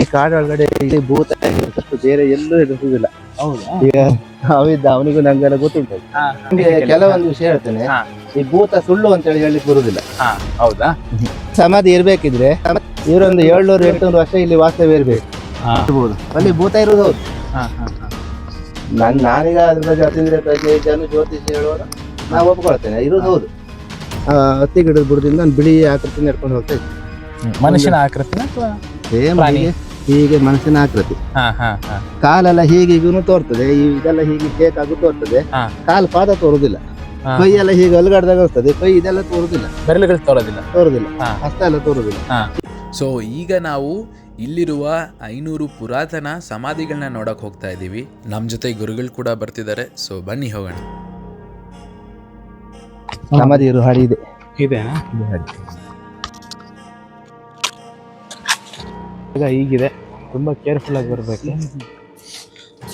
ಈ ಕಾಡೊಳಗಡೆ ಇಲ್ಲಿ ಭೂತ ಬೇರೆ ಎಲ್ಲೂ ಹೌದಾ? ಈಗ ಅವಿದ್ದ ಅವನಿಗೂ ನಂಗೆಲ್ಲ ಗೊತ್ತುಂಟು. ನಿಮ್ಗೆ ಕೆಲವೊಂದು ವಿಷಯ ಹೇಳ್ತೇನೆ. ಈ ಭೂತ ಸುಳ್ಳು ಅಂತ ಹೇಳಿ ಹೇಳಿ ಬರುದಿಲ್ಲ. ಹೌದಾ? ಸಮಾಧಿ ಇರ್ಬೇಕಿದ್ರೆ ಇವರೊಂದು ಏಳ್ನೂರು ಎಂಟುನೂರು ವರ್ಷ ಇಲ್ಲಿ ವಾಸ್ತವ್ಯ ಇರ್ಬೇಕು. ಅಲ್ಲಿ ಭೂತ ಇರುವುದು ಹೌದು. ನನ್ ನಾನೀಗ ಅದ್ರ ಬಗ್ಗೆ ಅತೀಂದ್ರ ಜನ ಜ್ಯೋತಿಷ ಹೇಳುವಾಗ ನಾವು ಒಪ್ಕೊಳ್ತೇನೆ ಇರೋದು ಹೌದು. ಹತ್ತಿ ಗಿಡದ ಬುಡದಿಂದ ಒಂದು ಬಿಳಿ ಆಕೃತಿ ನಡ್ಕೊಂಡು ಹೋಗ್ತಾ ಇದ್ದೆ. ಮನುಷ್ಯನ ಆಕೃತಿ ಅಥವಾ? ಹೀಗೆ ಮನಸ್ಸಿನ ಆಕೃತಿ. ಹಾ ಹಾ ಹಾ. ಕಾಲೆಲ್ಲ ಹೀಗೆ ಹೀಗೂ ತೋರ್ತದೆ ಇದೆಲ್ಲ ಹೀಗೆ ಕೇಕ್ ಆಗು ತೋರ್ತದೆ. ಕಾಲು ಪಾದ ತೋರುದಿಲ್ಲ. ಕೈ ಎಲ್ಲ ಹೀಗೆ ಅಲುಗಾಡ್ದಾಗ ಹೋಗ್ತದೆ ಕೈ ಇದೆಲ್ಲ ತೋರುದಿಲ್ಲ. ಬೆರಳುಗಳು ತೋರೋದಿಲ್ಲ. ತೋರುದಿಲ್ಲ. ಹಾ. ಹಸ್ತ ಎಲ್ಲ ತೋರುದಿಲ್ಲ. ಸೊ ಈಗ ನಾವು ಇಲ್ಲಿರುವ ಐನೂರು ಪುರಾತನ ಸಮಾಧಿಗಳನ್ನ ನೋಡಕ್ ಹೋಗ್ತಾ ಇದ್ದೀವಿ. ನಮ್ಮ ಜೊತೆ ಗುರುಗಳು ಕೂಡ ಬರ್ತಿದ್ದಾರೆ. ಸೊ ಬನ್ನಿ ಹೋಗೋಣ. ಸಮಾಧಿ ಇರು ಹಾಡಿ ಇದೆ. ಇದೆನಾ ಈಗ ಈಗಿದೆ. ತುಂಬಾ ಕೇರ್ಫುಲ್ ಆಗಿ ಬರ್ಬೇಕು.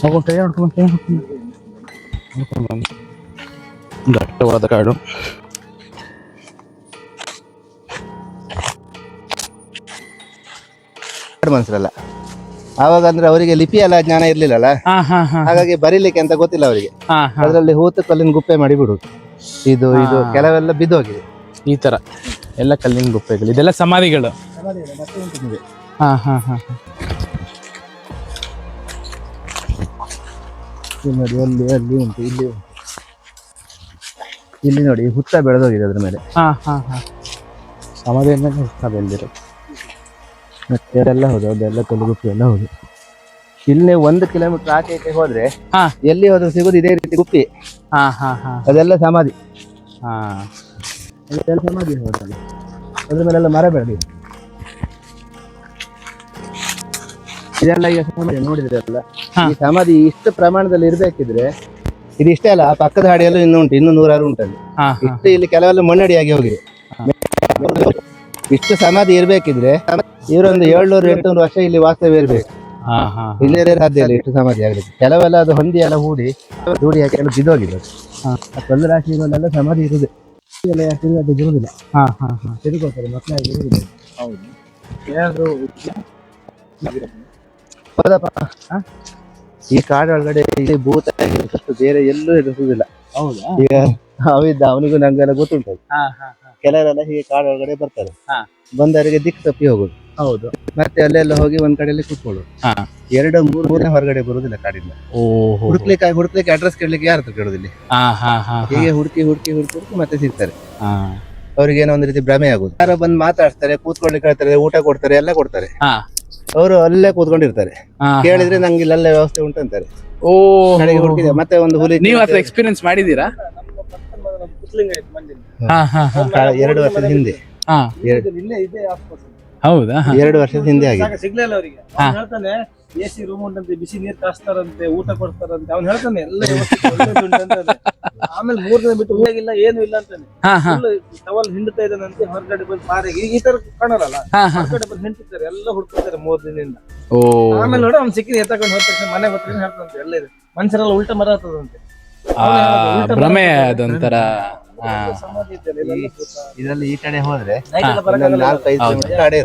ಹೋಗೋ ಕೈ ನೋಡ್ಕೊಂಡು ಕೈ ನೋಡ್ಕೊಂಡು ನೋಡ್ಕೊಂಡು ಬನ್ನಿ ದಟ್ಟವಾದ ಕಾಡು. ಮನ್ಸಿರಲ್ಲ. ಆವಾಗ ಅಂದ್ರೆ ಅವರಿಗೆ ಲಿಪಿ ಎಲ್ಲ ಜ್ಞಾನ ಇರ್ಲಿಲ್ಲಲ್ಲ? ಹಾ ಹಾ ಹಾ. ಹಾಗಾಗಿ ಬರೀಲಿಕ್ಕೆ ಅಂತ ಗೊತ್ತಿಲ್ಲ ಅವರಿಗೆ. ಅದರಲ್ಲಿ ಹೂತು ಕಲ್ಲಿನ ಗುಪ್ಪೆ ಮಾಡಿ ಬಿಡುದು ಇದು ಇದು ಕೆಲವೆಲ್ಲ ಬಿದ್ದೋಗಿದೆ. ಈ ತರ. ಎಲ್ಲ ಕಲ್ಲಿನ ಗುಪ್ಪೆಗಳು. ಇದೆಲ್ಲ ಸಮಾಧಿಗಳು. ಹಾ ಹಾ ಹಾ ಇಲ್ಲಿ ನೋಡಿ ಅಲ್ಲಿ ಅಲ್ಲಿ ಉಂಟು ಇಲ್ಲಿ ಉಂಟು. ಇಲ್ಲಿ ನೋಡಿ ಹುತ್ತ ಬೆಳೆದೋಗಿದೆ ಅದ್ರ ಮೇಲೆ. ಹಾ ಹಾ ಹಾ. ಸಮಾಧಿ ಮೇಲೆ ಹುಟ್ಟ ಬೆಳೆದಿರೋದು. ಮತ್ತೆ ಅದೆಲ್ಲ ಹೌದು ಅದೆಲ್ಲ ಕಲ್ಲುಗುಪ್ಪಿ ಎಲ್ಲ ಹೌದು. ಇಲ್ಲಿ ಒಂದು ಕಿಲೋಮೀಟರ್ ಆಚೆ ಈಚೆ ಹೋದ್ರೆ ಹಾ. ಎಲ್ಲಿ ಹೋದ್ರು ಸಿಗೋದು ಇದೇ ರೀತಿ ಗುಪ್ಪಿ. ಹಾ ಹಾ ಹಾ. ಅದೆಲ್ಲ ಸಮಾಧಿ. ಹಾ. ಅದೆಲ್ಲ ಸಮಾಧಿ ಹೋದಲ್ಲಿ ಅದ್ರ ಮೇಲೆಲ್ಲ ಮರ ಬೆಳೆದಿದೆ. ಇದೆಲ್ಲ ಈಗ ಸಮಾಧಿ ನೋಡಿದ್ರಲ್ಲ. ಈ ಸಮಾಧಿ ಇಷ್ಟು ಪ್ರಮಾಣದಲ್ಲಿ ಇರ್ಬೇಕಿದ್ರೆ ಇದು ಇಷ್ಟೇ ಅಲ್ಲ ಆ ಪಕ್ಕದ ಹಾಡಿಯಲ್ಲೂ ಇನ್ನೂ ಉಂಟು ಇನ್ನೂ ನೂರಾರು ಉಂಟಲ್ಲಿ. ಇಷ್ಟು ಇಲ್ಲಿ ಕೆಲವೆಲ್ಲ ಮಣ್ಣಡಿಯಾಗಿ ಹೋಗಿದೆ. ಇಷ್ಟು ಸಮಾಧಿ ಇರ್ಬೇಕಿದ್ರೆ ಇವರೊಂದು ಏಳ್ನೂರು ಎಂಟುನೂರು ವರ್ಷ ಇಲ್ಲಿ ವಾಸ್ತವ್ಯ ಇರ್ಬೇಕು. ಇಲ್ಲೇ ಸಾಧ್ಯ ಇಲ್ಲ ಇಷ್ಟು ಸಮಾಧಿ ಆಗಲಿಕ್ಕೆ. ಕೆಲವೆಲ್ಲ ಅದು ಹೊಂದಿ ಎಲ್ಲ ಹೂಡಿ ಹೂಡಿ ಹಾಕಿ ಎಲ್ಲ ಬಿದ್ದೋಗಿದೆ. ಅದು. ರಾಶಿ ರಾಶಿಗಳೆಲ್ಲ ಸಮಾಧಿ ಇರುದೆ ಎಲ್ಲ ತಿರುಗಾಟ ಇರುವುದಿಲ್ಲ. ಹಾ ಹಾ ಹಾ. ತಿರುಗೋತಾರೆ ಮಕ್ಕಳಾಗಿ ಇರುವುದಿಲ್ಲ. ಹೌದು. ಏನಾದ್ರು ಹೌದಪ್ಪ ಹ? ಈ ಕಾಡೊಳಗಡೆ ಇಲ್ಲಿ ಭೂತ ಬೇರೆ ಎಲ್ಲೂ ಇರಿಸುದಿಲ್ಲ ಹೌದಾ? ಈಗ ಅವಿದ್ದ ಅವನಿಗೂ ನಂಗೆಲ್ಲ ಗೊತ್ತುಂಟು ಅದು. ಹಾ ಹಾ ಹಾ. ಕೆಲವರೆಲ್ಲ ಹೀಗೆ ಕಾಡೊಳಗಡೆ ಬರ್ತಾರೆ. ಹಾ. ಬಂದವರಿಗೆ ದಿಕ್ಕು ತಪ್ಪಿ ಹೋಗುದು. ಹೌದು. ಮತ್ತೆ ಅಲ್ಲೆಲ್ಲ ಹೋಗಿ ಒಂದ್ ಕಡೆಯಲ್ಲಿ ಕೂತ್ಕೊಳ್ಳೋದು. ಹಾ. ಎರಡು ಮೂರು ಮೂರನೇ ಹೊರಗಡೆ ಬರುದಿಲ್ಲ ಕಾಡಿಂದ. ಓಹೋ. ಹುಡುಕ್ಲಿಕ್ಕೆ ಹುಡುಕ್ಲಿಕ್ಕೆ ಅಡ್ರೆಸ್ ಕೇಳಲಿಕ್ಕೆ ಯಾರ ಕೇಳುದಿಲ್ಲ ಕೇಳೋದಿಲ್ಲ. ಹಾ ಹಾ ಹಾ ಹೀಗೆ ಹುಡುಕಿ ಹುಡುಕಿ ಹುಡುಕಿ ಹುಡುಕಿ ಮತ್ತೆ ಸಿಗ್ತಾರೆ. ಹಾ. ಅವ್ರಿಗೆ ಏನೋ ಒಂದು ರೀತಿ ಭ್ರಮೆ ಆಗುದು ಯಾರೋ ಬಂದು ಮಾತಾಡ್ತಾರೆ ಕೂತ್ಕೊಳ್ಳಿ ಹೇಳ್ತಾರೆ ಊಟ ಕೊಡ್ತಾರೆ ಎಲ್ಲ ಕೊಡ್ತಾರೆ. ಹಾ. ಅವರು ಅಲ್ಲೇ ಕೂತ್ಕೊಂಡಿರ್ತಾರೆ. ಹಾ ಕೇಳಿದ್ರೆ ನಂಗೆ ಇಲ್ಲೆಲ್ಲ ವ್ಯವಸ್ಥೆ ಉಂಟು ಅಂತಾರೆ. ಓ ಕಡೆಗೆ ಹುಡುಕಿದೆ. ಮತ್ತೆ ಒಂದು ಹುಲಿ ನೀವು ಅದ್ರ ಎಕ್ಸ್ಪೀರಿಯನ್ಸ್ ಮಾಡಿದೀರಾ ಹಾ ಹಾ ಹಾ. ಕಾ- ಎರಡು ವರ್ಷದ ಹಿಂದೆ. ಹಾ. ಎರಡು ಹೌದಾ. ಎರಡು ವರ್ಷದ ಹಿಂದೆ ಆಗಿದೆ ಸಿಗ್ಲಿಲ್ಲ ಅವರಿಗೆ. ಹೇಳ್ತಾನೆ ಎ ಸಿ ರೂಮ್ ಉಂಟಂತೆ ಬಿಸಿ ನೀರ್ ಕಾಸ್ತಾರಂತೆ ಊಟ ಕೊಡ್ತಾರಂತೆ. ಅವ್ನು ಹೇಳ್ತಾನೆ ಎಲ್ಲ. ಆಮೇಲೆ ಮೂರ್ ದಿನ ಬಿಟ್ಟು ಊಟಾಗಿಲ್ಲ ಏನು ಇಲ್ಲ ಅಂತಾನೆ. ಟವಲ್ ಹಿಂಡ್ತಾ ಇದ್ದಾನಂತೆ ಹೊರಗಡೆ ಬಂದು ಪಾರೆಗೆ. ಈ ತರ ಕಾಣಲ್ಲ ಹೊರಗಡೆ ಬಂದು ಹಿಂಡ್ತಿದ್ದಾರೆ ಎಲ್ಲ ಹುಡ್ಕೋತಾರೆ ಮೂರ್ ದಿನದಿಂದ. ಓ. ಆಮೇಲೆ ನೋಡಿ ಅವ್ನು ಸಿಕ್ಕಿದ ಎತ್ತಕೊಂಡು ಹೋದ ತಕ್ಷಣ ಮನೆ ಬರ್ತೀನಿ ಹೇಳ್ತಾನಂತೆ ಎಲ್ಲ ಇದೆ. ಮನುಷ್ಯರೆಲ್ಲ ಉಲ್ಟ ಮರ ಹತ್ತದಂತೆ. ಆ, ಭ್ರಮೆ ಅದೊಂಥರ ಇದರಲ್ಲಿ ಈ ಕಡೆ ಹೋದ್ರೆ. ನಾಲ್ಕೈದು ಕಾಡೇ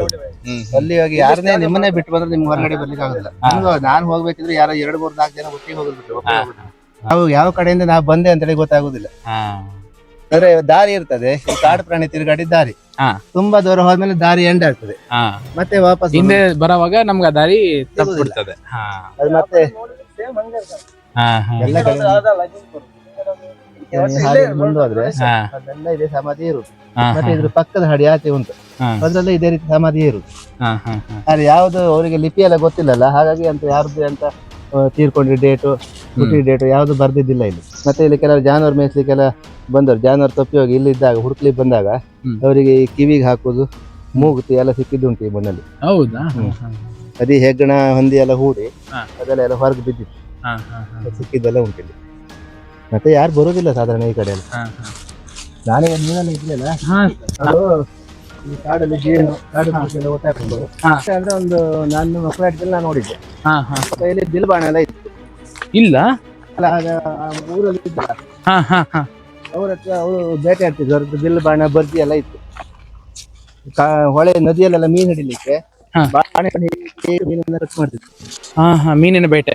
ಅಲ್ಲಿ ಹೋಗಿ ಯಾರನ್ನೇ ನಿಮ್ಮನ್ನೇ ಬಿಟ್ಟು ಬಂದ್ರೆ ನಿಮ್ಗೆ ಹೊರಗಡೆ ಬರ್ಲಿಕ್ಕೆ ಆಗುದಿಲ್ಲ ನಮ್ಗೆ ನಾನು ಹೋಗ್ಬೇಕಿದ್ರೆ ಯಾರೋ ಎರಡು ಮೂರು ನಾಲ್ಕು ಜನ ಒಟ್ಟಿಗೆ ಹೋಗ್ಬಿಟ್ಟು ನಾವು ಯಾವ ಕಡೆಯಿಂದ ನಾವು ಬಂದೆ ಅಂತೇಳಿ ಗೊತ್ತಾಗುದಿಲ್ಲ. ಹಾ. ಅಂದ್ರೆ ದಾರಿ ಇರ್ತದೆ ಈ ಕಾಡು ಪ್ರಾಣಿ ತಿರುಗಾಡಿ ದಾರಿ. ಹಾ. ತುಂಬಾ ದೂರ ಹೋದ್ಮೇಲೆ ದಾರಿ ಎಂಡ್ ಆಗ್ತದೆ. ಹಾ. ಮತ್ತೆ ವಾಪಸ್ ಹಿಂದೆ ಬರುವಾಗ ನಮ್ಗೆ ಆ ದಾರಿ ತಪ್ಪಿಬಿಡ್ತದೆ. ಹಾ. ಅದು ಮತ್ತೆ ಎಲ್ಲ ಕಡೆ. ಹಾಗೆ ಮುಂದುವರೆದ್ರೆ ಹಾ. ಅದೆಲ್ಲ ಇದೆ ಸಮಾಧಿ ಇರುದು. ಮತ್ತೆ ಇದ್ರ ಪಕ್ಕದ ಹಡಿ ಆಚೆ ಉಂಟು. ಅದ್ರಲ್ಲೇ ಇದೇ ರೀತಿ ಸಮಾಧಿ ಇರುದು. ಹಾ ಹಾ ಹಾ. ಆದ್ರೆ ಯಾವ್ದು ಅವರಿಗೆ ಲಿಪಿ ಎಲ್ಲ ಗೊತ್ತಿಲ್ಲಲ್ಲ ಹಾಗಾಗಿ ಅಂತ ಯಾರ್ದು ಅಂತ ತೀರ್ಕೊಂಡ್ರಿ ಡೇಟು ಹುಟ್ಟಿ ಡೇಟು ಯಾವ್ದು ಬರ್ದಿದ್ದಿಲ್ಲ ಇಲ್ಲಿ. ಮತ್ತೆ ಇಲ್ಲಿ ಕೆಲವರು ಜಾನುವಾರು ಮೇಯಿಸ್ಲಿಕ್ಕೆಲ್ಲ ಬಂದವರು. ಜಾನುವಾರು ತಪ್ಪಿ ಹೋಗಿ ಇಲ್ಲಿ ಇದ್ದಾಗ ಹುಡುಕ್ಲಿಕ್ಕೆ ಬಂದಾಗ ಅವರಿಗೆ ಈ ಕಿವಿಗೆ ಹಾಕುದು ಮೂಗುತಿ ಎಲ್ಲ ಸಿಕ್ಕಿದ್ದುಂಟು ಈ ಮನೆಯಲ್ಲಿ ಹೌದಾ. ಅದೇ ಹೆಗ್ಗಣ ಹೊಂದಿ ಎಲ್ಲ ಹೂಡಿ. ಅದೆಲ್ಲ ಎಲ್ಲ ಹೊರಗೆ ಬಿದ್ದಿತ್ತು. ಸಿಕ್ಕಿದ್ದೆಲ್ಲ ಉಂಟು ಇಲ್ಲಿ. ಸಿಕ್ಕಿದ್ದೆಲ್ಲ ಉಂಟಿಲ್ಲಿ ಮತ್ತೆ ಯಾರು ಬರೋದಿಲ್ಲ ಸಾಧಾರಣ ಈ ಕಡೆ ನಾನೇ ನೀರಲ್ಲಿ ಇರ್ಲಿಲ್ಲ ಈ ಕಾಡಲ್ಲಿ ಜೇನು ಕಾಡು. ಅಂದ್ರೆ ಒಂದು ನಾನು ಮಕ್ಕಳ ನಾನು ನೋಡಿದ್ದೆ. ಕೈಯಲ್ಲಿ ಬಿಲ್ಬಾಣ ಎಲ್ಲ ಇತ್ತು. ಇಲ್ಲ? ಅಲ್ಲ ಆಗ ಆ ಊರಲ್ಲಿ ಇದ್ದ. ಅವ್ರ ಹತ್ರ ಅವರು ಬೇಟೆ ಆಡ್ತಿದ್ರು. ಅವ್ರದ್ದು ಬಿಲ್ ಬಾಣ ಬರ್ದಿ ಎಲ್ಲ ಇತ್ತು. ಕಾ- ಹೊಳೆ ನದಿಯಲ್ಲೆಲ್ಲ ಮೀನು ಹಿಡಿಲಿಕ್ಕೆ ಹಾ. ಬಾಣೆ ಹೀಗೆ ಮೀನನ್ನ ಕಟ್ ಮಾಡ್ತಿದ್ರು. ಹಾ ಹಾ. ಮೀನಿನ ಬೇಟೆ.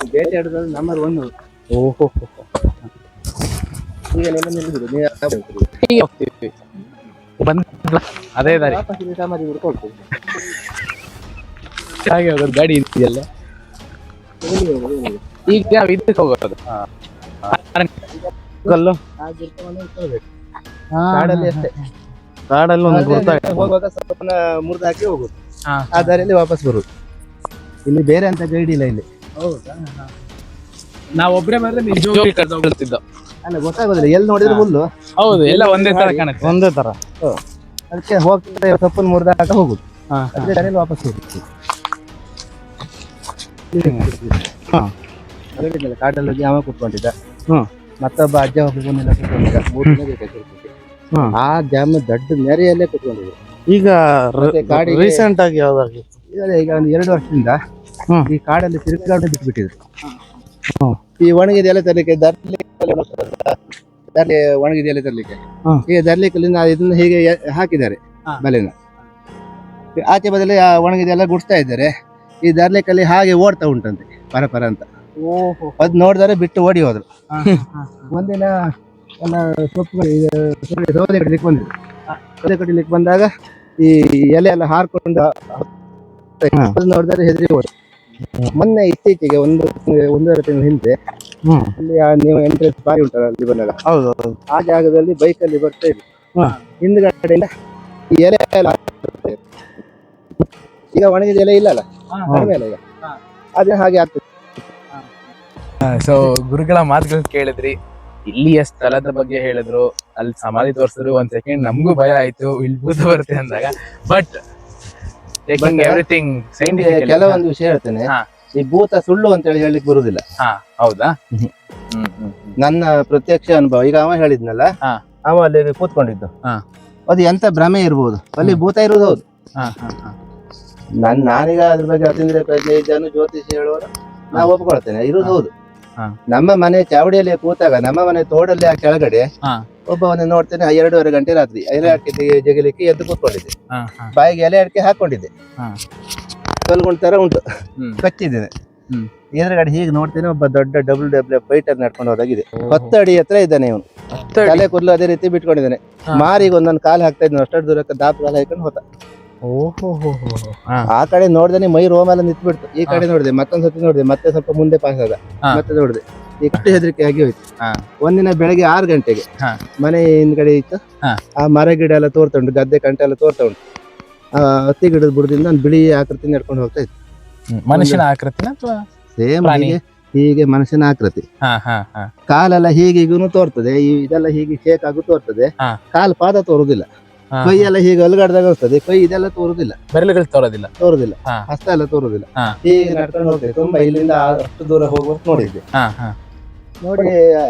ಬೇಟೆ ನಂಬರ್ ಒನ್ ಓಹೋ. ಈಗ ನೀವು? ಹೀಗೆ ಹೋಗ್ತೀವಿ. ಬಂದ ಅದೇ ದಾರಿ. ವಾಪಸ್ ಹುಡ್ಕೊಳ್ತೀವಿ ಹಾಗೆ ಹೋಗೋದು ಗಾಡಿ ಇದೆಯಲ್ಲ? ಈಗ ನಾವು ಇದಕ್ಕೆ ಹೋಗೋದು? ಕಲ್ಲು ಕಾಡಲ್ಲಿ ಅಷ್ಟೇ. ಕಾಡಲ್ಲಿ ಒಂದು ಹೋಗುವಾಗ ಸ್ವಲ್ಪ ಮುರಿದು ಹಾಕಿ ಹೋಗುದು. ಆ ದಾರಿಯಲ್ಲಿ ವಾಪಸ್ ಬರುದು ಇಲ್ಲಿ ಬೇರೆ ಅಂತ ಗೈಡ್ ಇಲ್ಲ ಇಲ್ಲಿ. ನಾವ್ ಒಬ್ರೇ ಬಂದ್ರೆ ಜೋಗಿ ಕಟ್ಕೊಳ್ತಿದ್ದ ಅಲ್ಲ ಗೊತ್ತಾಗೋದಿಲ್ಲ. ಎಲ್ಲಿ ನೋಡಿದ್ರೆ ಹುಲ್ಲು? ಹೌದು ಎಲ್ಲ ಒಂದೇ ತರ ಕಾಣುತ್ತೆ. ಒಂದೇ ತರ. ಅದಕ್ಕೆ ಹೋಗ್ತಾ ಸೊಪ್ಪನ್ನು ಮುರಿದಾಕ ಹೋಗುದು. ಹಾ ಅದೇ ದಾರಿಯಲ್ಲಿ ವಾಪಸ್ ಹೋಗುತ್ತೆ ಹಾ. ಹೇಳಿದ್ನಲ್ಲ ಕಾಡಲ್ಲಿ ಹೋಗಿ ಅವ ಕುತ್ಕೊಂಡಿದ್ದ. ಹ್ಮ್. ಮತ್ತೊಬ್ಬ ಅಜ್ಜ ಒಬ್ಬನೆಲ್ಲ ಕುತ್ಕೊಂಡಿದ್ದ. ಮೂರು ದಿನ ಕೂತ್ಕೊಳ್ಳಿಕ್ಕೆ. ಆ ಜಾಮ ದೊಡ್ಡ ನೆರೆಯಲ್ಲೇ ಕುತ್ಕೊಂಡಿದ್ರು ಈಗ ಕಾಡಿಗೆ- ರೀಸೆಂಟ್ ಆಗಿ ಯಾವ್ದಾಗಿ? ಈಗ ಈಗ ಒಂದು ಎರಡು ವರ್ಷದಿಂದ. ಈ ಕಾಡಲ್ಲಿ ತಿರುಗಾಟ ಬಿಟ್ಬಿಟ್ಟಿದ್ರು. ಈ ಒಣಗಿದ ಎಲೆ ತರಲಿಕ್ಕೆ ದರ್ಲಿ ದರ್ಲಿ ಒಣಗಿದ ಎಲೆ ತರಲಿಕ್ಕೆ. ಈಗ ದರ್ಲಿಕಲ್ಲಿಂದ ಇದನ್ನ ಹೀಗೆ ಎ- ಹಾಕಿದ್ದಾರೆ. ಬಲೆನ. ಆಚೆ ಬದಲಿ ಆ ಒಣಗಿದ ಎಲ್ಲ ಗುಡ್ಸ್ತಾ ಇದ್ದಾರೆ. ಈ ದರ್ಲಿಕಲ್ಲಿ ಹಾಗೆ ಓಡ್ತಾ ಉಂಟಂತೆ ಪರ ಪರ ಅಂತ. ಓಹೋ. ಅದ್ ನೋಡಿದರೆ ಬಿಟ್ಟು ಓಡಿ ಹೋದ್ರು. ಒಂದಿನ ಎಲ್ಲ ಸೊಪ್ಪುಗಳು ಈಗ ಸೌದೆ- ಸೌದೆ ಕಡಿಲಿಕ್ಕೆ ಬಂದಿದ್ರು ಸೌದೆ ಕಡಿಲಿಕ್ಕೆ ಬಂದಾಗ ಈ ಎಲೆ ಎಲ್ಲ ಹಾರ್ಕೊಂಡು ಅದು ನೋಡಿದರೆ ಹೆದರಿ ಹೋದ್ರು ಮೊನ್ನೆ ಇತ್ತೀಚೆಗೆ ಒಂದು ಒಂದೂವರೆ ತಿಂಗಳ ಹಿಂದೆ ಅಲ್ಲಿ ಆ ನೀವು ಎಂಟ್ರೆನ್ಸ್ ಬಾರಿ ಉಂಟಲ್ಲ ಅಲ್ಲಿ ಬಂದಾಗ ಹೌದು. ಆ ಜಾಗದಲ್ಲಿ ಬೈಕ್ ಅಲ್ಲಿ ಬರ್ತಾ ಇದ್ರು ಹಾ. ಹಿಂದ್ಗಡೆಯಿಂದ ಎಲೆ ಎಲ್ಲ. ಈಗ ಒಣಗಿದ ಎಲೆ ಇಲ್ಲಲ್ಲ ಕಡಿಮೆ ಅಲ್ಲ ಈಗ. ಅದೇ ಹಾಗೆ ಆಗ್ತದೆ. ಸೊ ಗುರುಗಳ ಮಾತುಗಳು ಕೇಳಿದ್ರಿ. ಇಲ್ಲಿಯ ಸ್ಥಳದ ಬಗ್ಗೆ ಹೇಳಿದ್ರು. ಅಲ್ಲಿ ಸಮಾಧಿ ತೋರಿಸಿದ್ರು ಒಂದ್ ಸೆಕೆಂಡ್ ನಮಗೂ ಭಯ ಆಯ್ತು. ಇಲ್ಲಿ ಭೂತ ಬರುತ್ತೆ ಅಂದಾಗ. ಬಟ್ ಎವ್ರಿಥಿಂಗ್ ಸೈಂಟಿಫಿಕ್ ಕೆಲವೊಂದು ವಿಷಯ ಹೇಳ್ತೇನೆ. ಈ ಭೂತ ಸುಳ್ಳು ಅಂತ ಹೇಳಿ ಹೇಳಲಿಕ್ಕೆ ಬರುದಿಲ್ಲ. ಹೌದಾ? ನನ್ನ ಪ್ರತ್ಯಕ್ಷ ಅನುಭವ ಈಗ ಅವ ಹೇಳಿದ್ನಲ್ಲ. ಅವ ಅಲ್ಲಿ ಕೂತ್ಕೊಂಡಿದ್ದು. ಅದು ಎಂತ ಭ್ರಮೆ ಇರ್ಬೋದು. ಅಲ್ಲಿ ಭೂತ ಇರುವುದು ಹೌದು. ನನ್ ನಾನೀಗ ಅದ್ರ ಬಗ್ಗೆ ಅತೀಂದ್ರ ಪ್ರಜ್ಞೆ ಇದ್ದಾನು ಜ್ಯೋತಿಷಿ ಹೇಳುವ ನಾ ಒಪ್ಕೊಳ್ತೇನೆ ಇರುವುದು ಹೌದು. ನಮ್ಮ ಮನೆ ಚಾವಡಿಯಲ್ಲಿ ಕೂತಾಗ ನಮ್ಮ ಮನೆ ತೋಡಲ್ಲಿ ಆ ಕೆಳಗಡೆ. ಒಬ್ಬವನ್ನ ನೋಡ್ತೇನೆ ಎರಡೂವರೆ ಗಂಟೆ ರಾತ್ರಿ ಎಲೆ ಅಡಿಕೆ ಜಗಲಿಕ್ಕೆ ಎದ್ದು ಕೂತ್ಕೊಂಡಿದ್ದೆ. ಬಾಯಿಗೆ ಎಲೆ ಅಡಿಕೆ ಹಾಕೊಂಡಿದ್ದೆ. ಕಲ್ಗೊಂಡ್ ತರ ಉಂಟು. ಕಚ್ಚಿದ್ದೇನೆ. ಎದುರುಗಡೆ ಹೀಗೆ ನೋಡ್ತೇನೆ ಒಬ್ಬ ದೊಡ್ಡ ಡಬ್ಲ್ಯೂ ಡಬ್ಲ್ಯೂ ಫೈಟರ್ ನಡ್ಕೊಂಡು ಹೋದಾಗಿದೆ ಹತ್ತು ಅಡಿ ಹತ್ರ ಇದ್ದಾನೆ ಇವನು. ತಲೆ ಕೂದಲು ಅದೇ ರೀತಿ ಬಿಟ್ಕೊಂಡಿದ್ದಾನೆ. ಮಾರಿಗೆ ಒಂದೊಂದು ಕಾಲು ಹಾಕ್ತಾ ಇದ್ದಾನೆ ಅಷ್ಟು ದೂರಕ್ಕೆ ದಾಪ್ ಕಾಲು ಹಾಕೊಂಡು ಹೋದ. ಓಹೋ ಹೋ ಹೋ ಹಾ ಆ ಕಡೆ ನೋಡ್ದೆ ಮೈ ರೋಮೆಲ್ಲ ನಿಂತ್ಬಿಡ್ತು. ಈ ಕಡೆ ನೋಡಿದೆ ಮತ್ತೊಂದ್ ಸತಿ ನೋಡಿದೆ ಮತ್ತೆ ಸ್ವಲ್ಪ ಮುಂದೆ ಪಾಸ್ ಆದ. ಮತ್ತೆ ನೋಡಿದೆ. ಎಷ್ಟು ಹೆದರಿಕೆ ಆಗಿ ಹೋಯ್ತು. ಒಂದಿನ ಬೆಳಗ್ಗೆ ಆರು ಗಂಟೆಗೆ. ಮನೆ ಹಿಂದ್ಗಡೆ ಇತ್ತು. ಆ ಮರ ಗಿಡ ಎಲ್ಲ ತೋರ್ತಾ ಉಂಟು ಗದ್ದೆ ಕಂಟೆ ಎಲ್ಲ ತೋರ್ತಾ ಉಂಟು. ಆ ಹತ್ತಿ ಗಿಡದ ಬುಡದಿಂದ ಒಂದು ಬಿಳಿ ಆಕೃತಿ ನಡ್ಕೊಂಡು ಹೋಗ್ತಾ ಇತ್ತು ಮನುಷ್ಯನ ಆಕೃತಿ ಸೇಮ್ ಹೀಗೆ ಹೀಗೆ ಮನುಷ್ಯನ ಆಕೃತಿ. ಕಾಲೆಲ್ಲ ಹೀಗೆ ಹೀಗೂ ತೋರ್ತದೆ ಇದೆಲ್ಲ ಹೀಗೆ ಶೇಕ್ ಆಗು ತೋರ್ತದೆ. ಕಾಲು ಪಾದ ತೋರುದಿಲ್ಲ. ಕೈ ಎಲ್ಲ ಹೀಗೆ ಅಲುಗಾಡ್ದಾಗ ಹೋಗ್ತದೆ. ಕೈ ಇದೆಲ್ಲ ತೋರುದಿಲ್ಲ. ಬೆರಳುಗಳು ತೋರೋದಿಲ್ಲ. ತೋರುದಿಲ್ಲ. ಹಾ. ಹಸ್ತ ಎಲ್ಲ ತೋರುದಿಲ್ಲ. ಹಾ. ಹೀಗೆ ನಡ್ಕೊಂಡು ಹೋಗ್ತದೆ ತುಂಬಾ ಇಲ್ಲಿಂದ ಅಷ್ಟು ದೂರ ಹೋಗುವ ನೋಡಿದ್ವಿ. ಹಾ ಹಾ. ನೋಡಿ ಆ,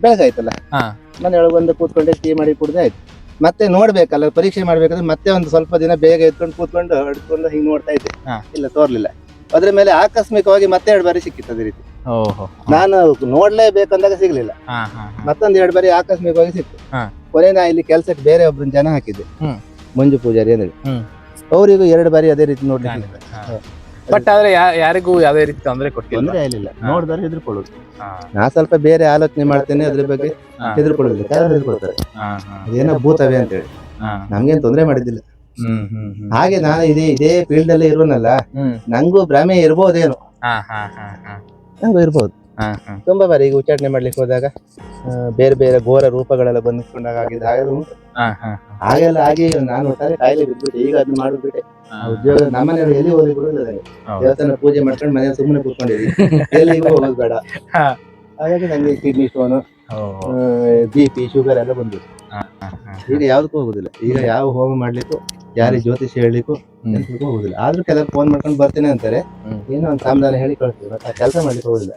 ಬೆಳಗಾಯ್ತಲ್ಲ? ಹಾ. ಮನೆಯೊಳಗೆ ಬಂದು ಕೂತ್ಕೊಂಡೆ ಟೀ ಮಾಡಿ ಕುಡ್ದೆ ಆಯ್ತು. ಮತ್ತೆ ನೋಡ್ಬೇಕಲ್ಲ ಪರೀಕ್ಷೆ ಮಾಡ್ಬೇಕಾದ್ರೆ ಮತ್ತೆ ಒಂದು ಸ್ವಲ್ಪ ದಿನ ಬೇಗ ಎತ್ಕೊಂಡು ಕೂತ್ಕೊಂಡು ಹಿಡ್ಕೊಂಡು ಹಿಂಗ್ ನೋಡ್ತಾ ಇದ್ದೆ. ಹಾ. ಇಲ್ಲ ತೋರ್ಲಿಲ್ಲ. ಅದ್ರ ಮೇಲೆ ಆಕಸ್ಮಿಕವಾಗಿ ಮತ್ತೆ ಎರಡು ಬಾರಿ ಸಿಕ್ಕಿತ್ತು ಅದೇ ರೀತಿ. ಓಹೋ. ನಾನು ನೋಡ್ಲೇಬೇಕಂದಾಗ ಸಿಗ್ಲಿಲ್ಲ. ಹಾ ಹಾ ಮತ್ತೊಂದ್ ಎರಡು ಬಾರಿ ಆಕಸ್ಮಿಕವಾಗಿ ಸಿಕ್ತು. ಹಾ. ಕೊನೆ ನಾ ಇಲ್ಲಿ ಕೆಲ್ಸಕ್ಕೆ ಬೇರೆ ಒಬ್ರನ್ನ ಜನ ಹಾಕಿದ್ದೆ. ಹ್ಮ್. ಮಂಜು ಪೂಜಾರಿ ಅಂದ್ರೆ ಹ್ಮ್. ಅವರಿಗೂ ಎರಡು ಬಾರಿ ಅದೇ ರೀತಿ ನೋಡ್ಲಿಕ್ಕೆ ಬಟ್ ಆದ್ರೆ ಯಾ- ಯಾರಿಗೂ ಯಾವ್ದೇ ರೀತಿ ತೊಂದರೆ ಕೊಟ್ಟಿಲ್ಲ. ತೊಂದರೆ ಆಗಲಿಲ್ಲ. ಹಾ. ನೋಡಿದ್ರೆ ಹೆದರ್ಕೊಳ್ಳೋದು. ಹಾ, ನಾ ಸ್ವಲ್ಪ ಬೇರೆ ಆಲೋಚನೆ ಮಾಡ್ತೇನೆ ಅದ್ರ ಬಗ್ಗೆ ಹಾ. ಹೆದರ್ಕೊಳ್ಳೋದಿಲ್ಲ ಕೆಲವರು ಹೆದರ್ಕೊಳ್ತಾರೆ? ಹಾ, ಹಾ, ಅದೇನೋ ಭೂತವೇ ಅಂತ ಹೇಳಿ ಹಾ. ನಮ್ಗೇನ್ ತೊಂದರೆ ಮಾಡಿದ್ದಿಲ್ಲ. ಹಾಗೆ ನಾನು ಇದೇ ಇದೇ ಫೀಲ್ಡ್ ಅಲ್ಲಿ ಇರುವನಲ್ಲ ನಂಗೂ ಭ್ರಮೆ ಇರ್ಬೋದೇನು. ನಂಗೂ ಇರ್ಬೋದು. ತುಂಬಾ ಬಾರಿ ಈಗ ಉಚ್ಚಾಟನೆ ಮಾಡ್ಲಿಕ್ಕೆ ಹೋದಾಗ ಬೇರೆ ಬೇರೆ ಘೋರ ರೂಪಗಳೆಲ್ಲ ಬಂದ್ಕೊಂಡಾಗ ಆಗಿದೆ ಹಾಗೆಲ್ಲ ಉಂಟು. ಹಾಗೆಲ್ಲ ಆಗಿ ನಾನು ಒಟ್ಟಾರೆ ಕಾಯಿಲೆ ಬಿದ್ಬಿಟ್ಟೆ ಈಗ ಅದನ್ನ ಮಾಡ್ಬಿಟ್ಟೆ. ಉದ್ಯೋಗ ನಮ್ಮನೆಯವರು ಎಲ್ಲಿ ಹೋಗಿ ಬಿಡೋದಿಲ್ಲ ದೇವಸ್ಥಾನ ಪೂಜೆ ಮಾಡ್ಕೊಂಡು ಮನೆಯಲ್ಲಿ ಸುಮ್ಮನೆ ಕೂತ್ಕೊಂಡಿದ್ದೀನಿ. ಎಲ್ಲಿಗೂ ಹೋಗೋದು ಬೇಡ. ಹಾಗಾಗಿ ನಂಗೆ kidney stone. B P sugar ಎಲ್ಲ ಬಂದಿದೆ. ಈಗ ಯಾವ್ದಕ್ಕೂ ಹೋಗುದಿಲ್ಲ. ಈಗ ಯಾವ ಹೋಮ ಮಾಡ್ಲಿಕ್ಕೂ ಯಾರಿಗೆ ಜ್ಯೋತಿಷ ಹೇಳಲಿಕ್ಕೂ. ಎಂತಕ್ಕೂ ಹೋಗುದಿಲ್ಲ. ಆದ್ರೂ ಕೆಲವರು ಫೋನ್ ಮಾಡ್ಕೊಂಡು ಬರ್ತೇನೆ ಅಂತಾರೆ. ಏನೋ ಒಂದು ಸಾಮಾನ್ಯ ಹೇಳಿ ಕಳಿಸ್ತೀವಿ ಮತ್ತೆ ಆ ಕೆಲಸ ಮಾಡ್ಲಿಕ್ಕೆ ಹೋಗುದಿಲ್ಲ.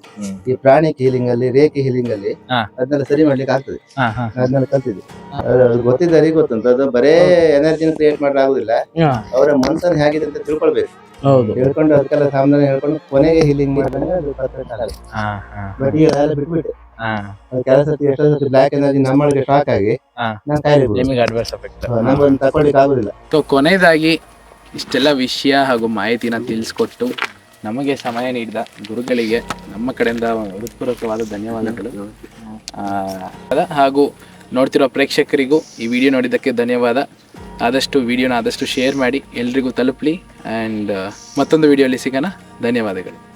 ಈ ಪ್ರಾಣಿಕ್ ಹೀಲಿಂಗ್ ಅಲ್ಲಿ ರೇಖೆ ಹೀಲಿಂಗ್ ಅಲ್ಲಿ ಅದನ್ನ ಅದನ್ನೆಲ್ಲ ಸರಿ ಮಾಡ್ಲಿಕ್ಕೆ ಆಗ್ತದೆ. ಅದನ್ನೆಲ್ಲ ಕಲ್ತಿದ್ವಿ. ಅದು ಗೊತ್ತಿದ್ದವರಿಗೆ ಗೊತ್ತುಂಟು. ಅದು ಬರೇ ಎನರ್ಜಿನ ಕ್ರಿಯೇಟ್ ಮಾಡಲಾಗುದಿಲ್ಲ ಅವರ ಮನಸ್ಸನ್ನು ಹೇಗಿದೆ ಅಂತ ತಿಳ್ಕೊಳ್ಬೇಕು. ಹೌದು. ಹೇಳ್ಕೊಂಡು ಅದಕ್ಕೆಲ್ಲ ಸಾಮಾನ್ಯ ಹೇಳ್ಕೊಂಡು ಕೊನೆಗೆ ಹೀಲಿಂಗ್ ಮಾಡಿದ್ರೆ ಬಟ್ ಈಗ ಬಿಟ್ಬಿಟ್ಟೆ ಕೆಲಸ ಎಷ್ಟೋ ಸತಿ ಬ್ಲಾಕ್ ಎನರ್ಜಿ ನಮ್ಮೊಳಗೆ ಶಾಕ್ ಆಗಿ ಹಾ. ನಾವು ಕಾಯಿಲೆ ಬೀಳ್ತೀವಿ. ನಿಮಗೆ ಅಡ್ವರ್ಸ್ ಎಫೆಕ್ಟ್ ಹಾ, ನಮ್ಗೊಂದು ತಕೊಳ್ಳಿಕ್ಕೆ ಆಗುದಿಲ್ಲ. ಸೊ ಕೊನೆಯದಾಗಿ ಇಷ್ಟೆಲ್ಲ ವಿಷಯ ಹಾಗೂ ಮಾಹಿತಿನ ತಿಳಿಸ್ಕೊಟ್ಟು ನಮಗೆ ಸಮಯ ನೀಡಿದ ಗುರುಗಳಿಗೆ ನಮ್ಮ ಕಡೆಯಿಂದ ಹೃತ್ಪೂರ್ವಕವಾದ ಧನ್ಯವಾದಗಳು. ಆ, ಅದ- ಹಾಗೂ ನೋಡ್ತಿರೋ ಪ್ರೇಕ್ಷಕರಿಗೂ ಈ ವಿಡಿಯೋ ನೋಡಿದ್ದಕ್ಕೆ ಧನ್ಯವಾದ. ಆದಷ್ಟು ವಿಡಿಯೋನ ಆದಷ್ಟು ಶೇರ್ ಮಾಡಿ ಎಲ್ರಿಗೂ ತಲುಪಲಿ. ಆ್ಯಂಡ್ ಮತ್ತೊಂದು ವಿಡಿಯೋಲಿ ಸಿಗೋಣ. ಧನ್ಯವಾದಗಳು.